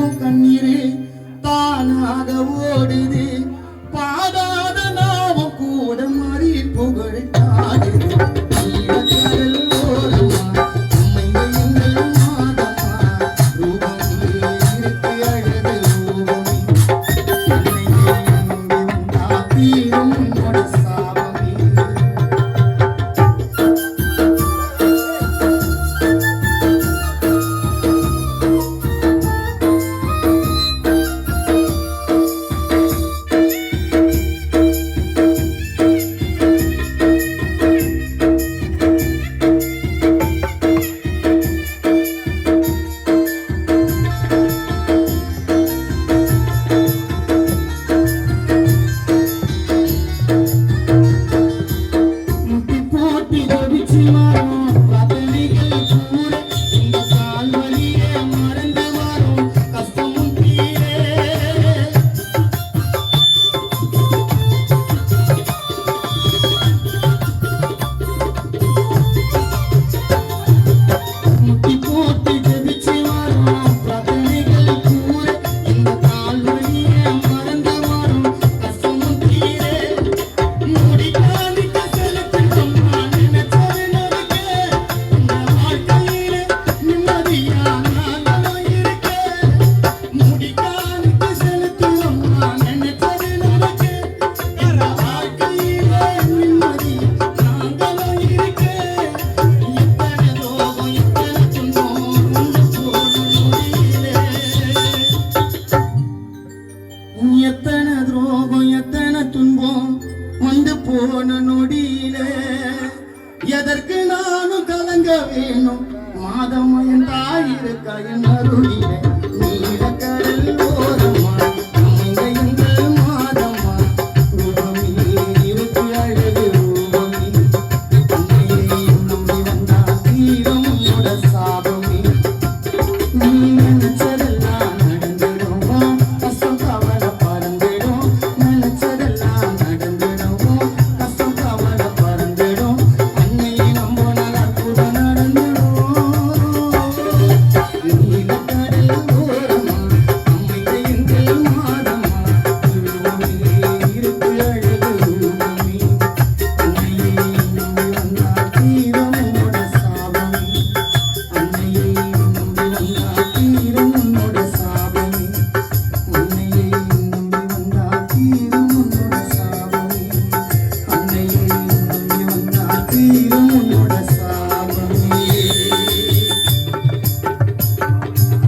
acompañar. tomorrow. எத்தனை துரோகம் எத்தனை துன்பம் வந்து போன நொடியில. எதற்கு நானும் கலங்க வேணும்? மாதம் என் என் அருளி.